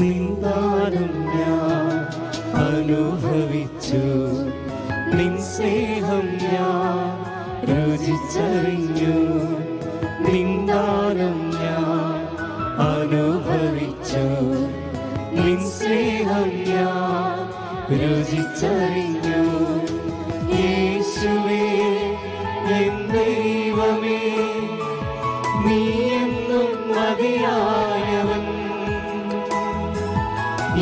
നിന്ദാനം ഞാൻ അനുഭവിച്ചു. നിൻ സ്നേഹം ഞാൻ രുചിച്ചറിഞ്ഞു. നിന്ദാനം ഞാൻ അനുഭവിച്ചു. നിൻ സ്നേഹം ഞാൻ രുചിച്ചറിഞ്ഞു. യേശുവേ എൻ ദൈവമേ നീ എന്നും മതിയാ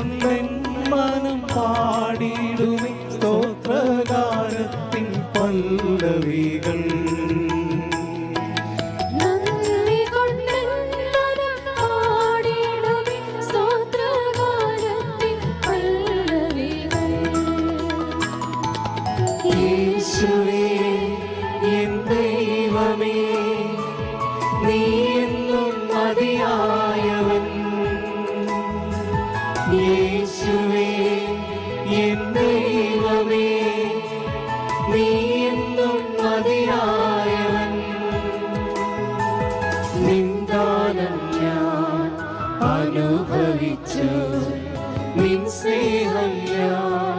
കൊണ്ടെൻ മനം പാടിയിടുമേ സ്തോത്രഗാനത്തിൻ പല്ലവികൾ. യേശുവേ എൻ ദൈവമേ നീ അനുഭവിച്ചു. നിൻ സ്നേഹം ഞാൻ